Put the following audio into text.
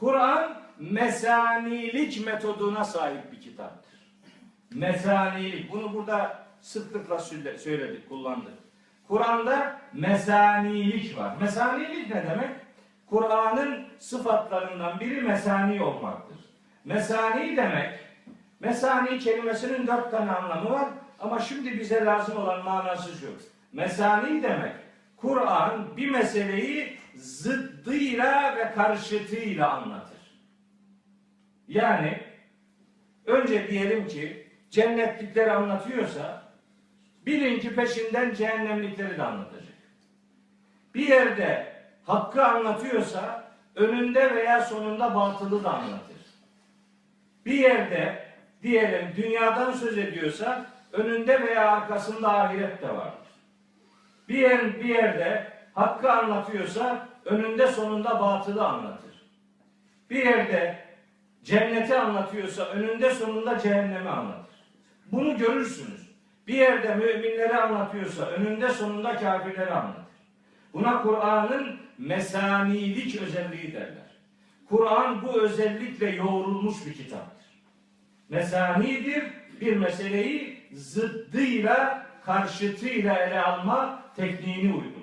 Kur'an mesanilik metoduna sahip bir kitaptır. Mesanilik. Bunu burada sıklıkla söyle- söyledik, kullandık. Kur'an'da mesanilik var. Mesanilik ne demek? Kur'an'ın sıfatlarından biri mesani olmaktır. Mesani demek, mesani kelimesinin dört tane anlamı var ama şimdi bize lazım olan manası şu. Mesani demek, Kur'an bir meseleyi zıddıyla ve karşıtıyla anlatır. Yani önce diyelim ki cennetlikleri anlatıyorsa bilin ki peşinden cehennemlikleri de anlatacak. Bir yerde hakkı anlatıyorsa önünde veya sonunda batılı da anlatır. Bir yerde diyelim dünyadan söz ediyorsa önünde veya arkasında ahiret de vardır. Bir, bir yerde hakkı anlatıyorsa önünde sonunda batılı anlatır. Bir yerde cenneti anlatıyorsa önünde sonunda cehennemi anlatır. Bunu görürsünüz. Bir yerde müminleri anlatıyorsa önünde sonunda kafirleri anlatır. Buna Kur'an'ın mesanilik özelliği derler. Kur'an bu özellikle yoğrulmuş bir kitaptır. Mesanidir bir meseleyi zıddıyla karşıtıyla ele alma tekniğini uygular.